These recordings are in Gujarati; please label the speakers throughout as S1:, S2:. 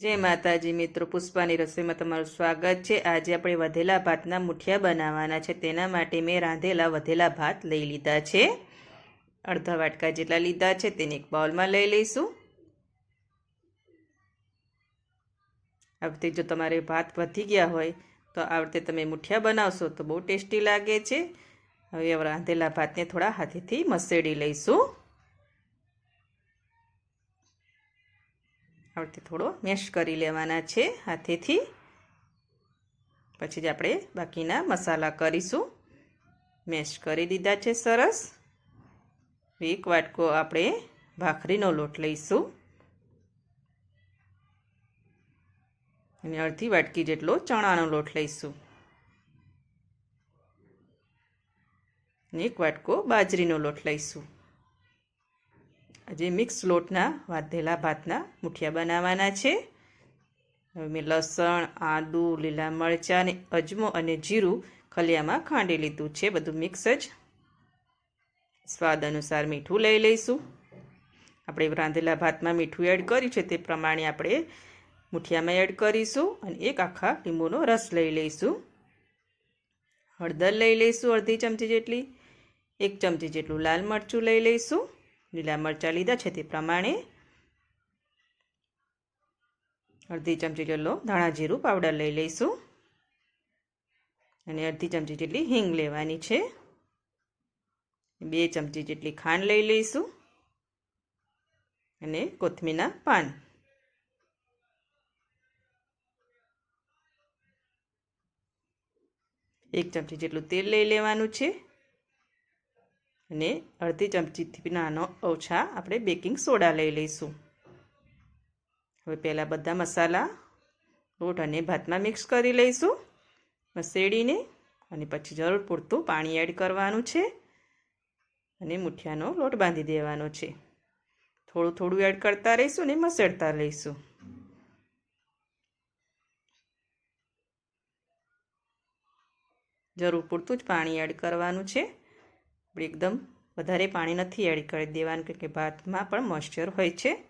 S1: જય માતાજી મિત્રો, પુષ્પાની રસોઈમાં તમારું સ્વાગત છે. આજે આપણે વધેલા ભાતના મુઠિયા બનાવવાના છે. તેના માટે મેં રાંધેલા વધેલા ભાત લઈ લીધા છે. અડધા વાટકા જેટલા લીધા છે, તેને એક બાઉલમાં લઈ લઈશું. આ જો તમારે ભાત વધી ગયા હોય, તો આ તમે મુઠિયા બનાવશો તો બહુ ટેસ્ટી લાગે છે. હવે રાંધેલા ભાતને થોડા હાથેથી મસેડી લઈશું. આ થોડો મેશ કરી લેવાના છે હાથેથી. પછી જ આપણે બાકીના મસાલા કરીશું. મેશ કરી દીધા છે સરસ. એક વાટકો આપણે ભાખરીનો લોટ લઈશું. અને અડધી વાટકી જેટલો ચણાનો લોટ લઈશું. એક વાટકો બાજરીનો લોટ લઈશું. આજે મિક્સ લોટના વાધેલા ભાતના મુઠિયા બનાવવાના છે. હવે મેં લસણ, આદુ, લીલા મરચાં અને અજમો અને જીરું ખલિયામાં ખાંડી લીધું છે. બધું મિક્સ જ. સ્વાદ અનુસાર મીઠું લઈ લઈશું. આપણે રાંધેલા ભાતમાં મીઠું એડ કર્યું છે તે પ્રમાણે આપણે મુઠિયામાં એડ કરીશું અને એક આખા લીંબુનો રસ લઈ લઈશું. હળદર લઈ લઈશું અડધી ચમચી જેટલી, એક ચમચી જેટલું લાલ મરચું લઈ લઈશું. લીલા મરચાં લીધા છે તે પ્રમાણે. અડધી ચમચી જેટલો ધાણા જીરું પાવડર લઈ લઈશું. અને અડધી ચમચી જેટલી હિંગ લેવાની છે. બે ચમચી જેટલી ખાંડ લઈ લઈશું. અને કોથમીના પાન. એક ચમચી જેટલું તેલ લઈ લેવાનું છે. અને અડધી ચમચીથી નાનો ઓછા આપણે બેકિંગ સોડા લઈ લઈશું. હવે પહેલાં બધા મસાલા લોટ અને ભાતમાં મિક્સ કરી લઈશું. મસેડીને અને પછી જરૂર પૂરતું પાણી એડ કરવાનું છે અને મુઠિયાનો લોટ બાંધી દેવાનો છે. થોડું થોડું એડ કરતા રહીશું ને મસેડતા લઈશું જરૂર પૂરતું જ પાણી એડ કરવાનું છે. એકદમ વધારે પાણી નથી એડ કરી દેવાનું કે ભાતમાં પણ મોઇશ્ચર હોય છે.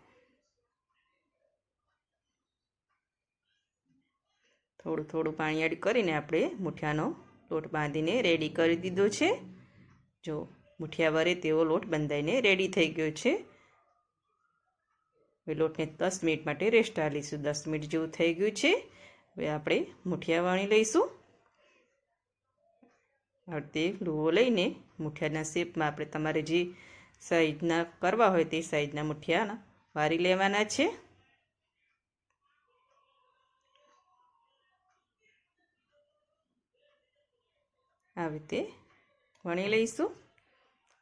S1: થોડું થોડું પાણી એડ કરીને આપણે મૂઠિયાનો લોટ બાંધીને રેડી કરી દીધો છે. જો મૂઠિયા વરે તેવો લોટ બંધાઈને રેડી થઈ ગયો છે. હવે લોટને દસ મિનિટ માટે રેસ્ટ આલીશું દસ મિનિટ જેવું થઈ ગયું છે. હવે આપણે મૂઠિયા વણી લઈશું. તે લૂવો લઈને મુઠિયાના શેપમાં આપણે તમારે જે સાઈઝના કરવા હોય તે સાઈઝના મુઠિયાના વારી લેવાના છે. આવી રીતે વણી લઈશું.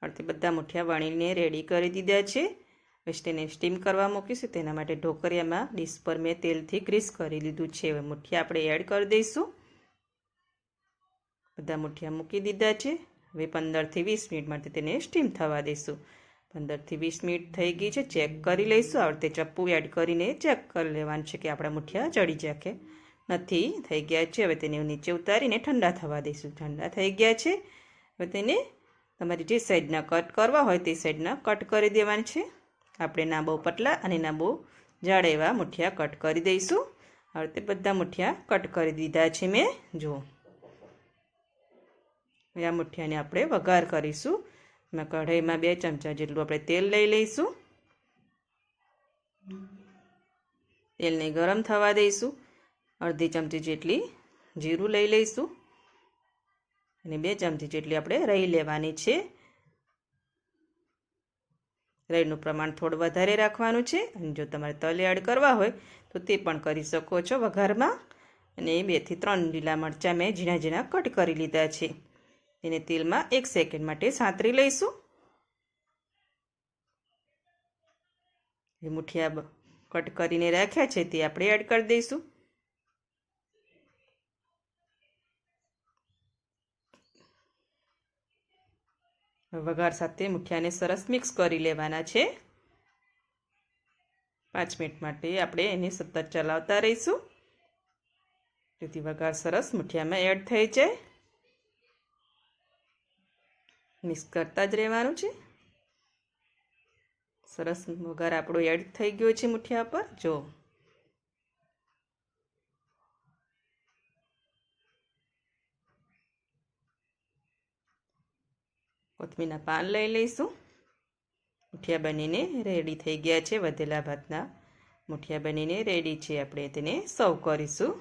S1: અડધી બધા મુઠિયા વણીને રેડી કરી દીધા છે. પછી તેને સ્ટીમ કરવા મૂકીશું. તેના માટે ઢોકરિયામાં ડીશ પર મેં તેલથી ગ્રીસ કરી લીધું છે. હવે મુઠિયા આપણે એડ કરી દઈશું. બધા મુઠિયા મૂકી દીધા છે. હવે પંદરથી વીસ મિનિટ માટે તેને સ્ટીમ થવા દઈશું પંદરથી વીસ મિનિટ થઈ ગઈ છે ચેક કરી લઈશું. આ રીતે ચપ્પુ એડ કરીને ચેક કરી લેવાનું છે કે આપણા મુઠિયા ચડી કે નથી. થઈ ગયા છે. હવે તેને નીચે ઉતારીને ઠંડા થવા દઈશું ઠંડા થઈ ગયા છે. હવે તેને તમારી જે સાઈડના કટ કરવા હોય તે સાઈડના કટ કરી દેવાની છે. આપણે ના બહુ પતલા અને ના બહુ જાડા એવા મુઠિયા કટ કરી દઈશું. હવે તે બધા મુઠિયા કટ કરી દીધા છે મેં. જુઓ. આ મુઠિયાને આપણે વઘાર કરીશું. એમાં કઢાઈમાં બે ચમચા જેટલું આપણે તેલ લઈ લઈશું. તેલને ગરમ થવા દઈશું. અડધી ચમચી જેટલી જીરું લઈ લઈશું. અને બે ચમચી જેટલી આપણે રહી લેવાની છે. રહીનું પ્રમાણ થોડું વધારે રાખવાનું છે. અને જો તમારે તલ એડ કરવા હોય, તો તે પણ કરી શકો છો વઘારમાં. અને બેથી ત્રણ લીલા મરચાં મેં ઝીણા ઝીણા કટ કરી લીધા છે. તેને તેલમાં એક સેકન્ડ માટે સાંતરી લઈશું. મુઠિયા કટ કરીને રાખ્યા છે તે આપણે એડ કરી દઈશું. વઘાર સાથે મુઠિયાને સરસ મિક્સ કરી લેવાના છે. પાંચ મિનિટ માટે આપણે એને સતત ચલાવતા રહીશું. જેથી વઘાર સરસ મુઠિયામાં એડ થઈ જાય. મિક્સ કરતા જ રહેવાનું છે. સરસ વઘાર આપણો એડ થઈ ગયો છે મુઠિયા પર. જો. કોથમીના પાન લઈ લઈશું. મુઠિયા બનીને રેડી થઈ ગયા છે વધેલા ભાતના. મુઠિયા બનીને રેડી છે આપણે તેને સર્વ કરીશું.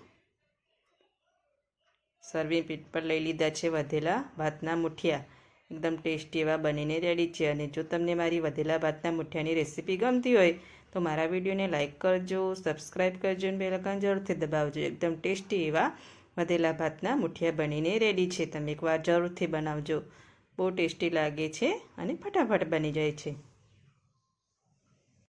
S1: સર્વિંગ પીટ પર લઈ લીધા છે વધેલા ભાતના મુઠિયા. એકદમ ટેસ્ટી એવા બનીને રેડી છે. અને જો તમને મારી વધેલા ભાતના મુઠિયાની રેસીપી ગમતી હોય, તો મારા વિડીયોને લાઇક કરજો સબસ્ક્રાઈબ કરજો અને બેલકન જરૂરથી દબાવજો. એકદમ ટેસ્ટી એવા વધેલા ભાતના મુઠિયા બનીને રેડી છે. તમે એકવાર જરૂરથી બનાવજો. બહુ ટેસ્ટી લાગે છે અને ફટાફટ બની જાય છે.